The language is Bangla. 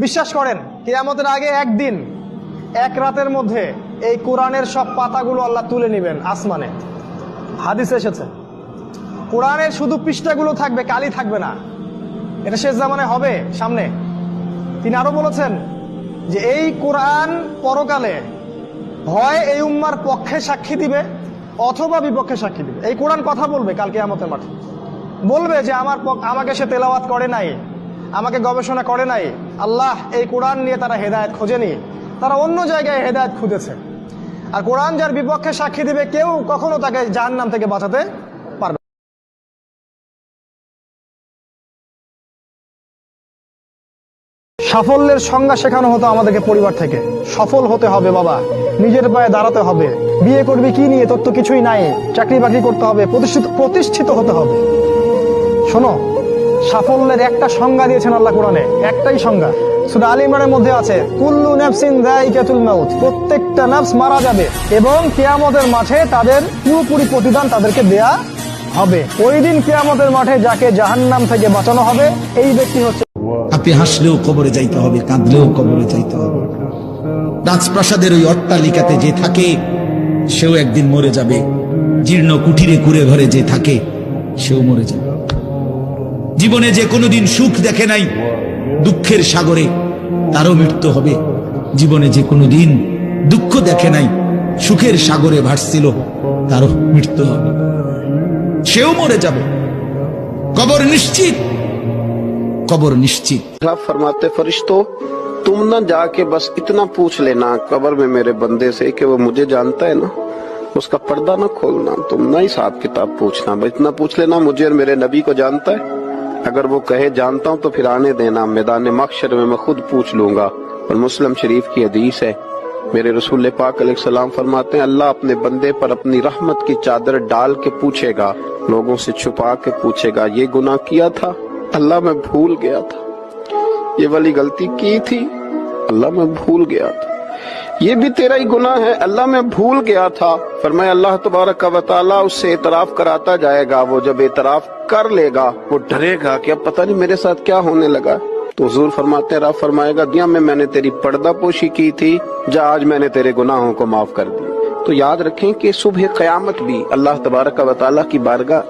বিশ্বাস করেন, কেয়ামতের আগে একদিন, এক রাতের মধ্যে এই কোরআনের সব পাতাগুলো আল্লাহ তুলে নেবেন আসমানে। হাদিস এসেছে কোরআনের শুধু পৃষ্ঠাগুলো থাকবে, কালি থাকবে না। এটা শেষ জামানে হবে, সামনে। তিনি আরও বলেছেন যে এই কোরআন পরকালে হয় এই উম্মার পক্ষে সাক্ষী দিবে, অথবা বিপক্ষে সাক্ষী দিবে। এই কোরআন কথা বলবে কালকে আমাদের মাঠে। বলবে যে আমার আমাকে সে তেলাওয়াত করে নাই। আমাকে গবেষণা করে নাই। আল্লাহ এই কোরআন নিয়ে তারা হেদায়ত খোঁজেনি। তারা অন্য জায়গায় হেদায়ত খুঁজেছে। আর কোরআন যার বিপক্ষে সাক্ষী দিবে, কেউ কখনো তাকে জাহান্নাম থেকে বাঁচাতে সাফল্যের সংজ্ঞা শেখানো হতো আমাদেরকে পরিবার থেকে। সফল হতে হবে বাবা, নিজের পায়ে দাঁড়াতে হবে। বিয়ে করবি কি নিয়ে তোর তো কিছুই নাই, চাকরি বাকরি করতে হবে, প্রতিষ্ঠিত প্রতিষ্ঠিত হতে হবে। শোনো সাফল্যের একটা সংজ্ঞা দিয়েছেন আল্লাহ কোরআনে। একটাই সংজ্ঞা। শুধু আলী ইমরানের মধ্যে আছে, কুল্লু নাফসিন দাইকাতুল মাউত। প্রত্যেকটা নাফস মারা যাবে এবং কিয়ামতের মাঠে তাদের পুরোপুরি প্রতিদান তাদেরকে দেয়া হবে। ওই দিন কিয়ামতের মাঠে যাকে জাহান্নাম থেকে বাঁচানো হবে, এই ব্যক্তি হচ্ছে আপনি হাসলেও কবরে যাইতে হবে, কাঁদলেও কবরে যাইতে হবে। রাজপ্রাসাদের ওই অট্টালিকাতে যে থাকে, সেও একদিন মরে যাবে। জীর্ণ কুঠিরে কুড়ে ঘরে যে থাকে, সেও মরে যাবে। জীবনে যে কোনোদিন সুখ দেখে নাই দুঃখের সাগরে তারও মৃত্যু হবে জীবনে যে কোনোদিন দুঃখ দেখে নাই সুখের সাগরে ভাসছিল তারও মৃত্যু হবে সেও মরে যাবে কবর নিশ্চিত কবর নিশ্চিত अल्लाह फरमाते फरिश्तों तुम न जाके बस इतना पूछ लेना कब्र में मेरे बंदे से कि वो मुझे जानता है ना उसका पर्दा न खोलना तुम ना हिसाब किताब पूछना बस इतना पूछ लेना मुझे और मेरे नबी को जानता है اگر وہ کہے جانتا ہوں تو پھر آنے دینا، میدان مخشر میں میں خود پوچھ لوں گا۔ اور مسلم شریف کی حدیث ہے، میرے رسول پاک علیہ السلام فرماتے ہیں، اللہ اپنے بندے پر اپنی رحمت کی چادر ڈال کے پوچھے گا، لوگوں سے چھپا کے پوچھے گا، یہ گناہ کیا تھا؟ اللہ میں بھول گیا تھا۔ یہ والی غلطی کی تھی؟ اللہ میں بھول گیا تھا۔ یہ بھی تیرا ہی گناہ ہے۔ اللہ میں بھول گیا تھا۔ فرمایا، اللہ تبارک و تعالیٰ اس سے اعتراف کراتا جائے گا۔ وہ جب اعتراف کر لے گا، وہ ڈرے گا کہ اب پتہ نہیں میرے ساتھ کیا ہونے لگا۔ تو حضور فرماتے، رب فرمائے گا، دیا میں میں نے تیری پردہ پوشی کی تھی۔ جا، آج میں نے تیرے گناہوں کو معاف کر دی۔ تو یاد رکھیں کہ صبح قیامت بھی اللہ تبارک و تعالیٰ کی بارگاہ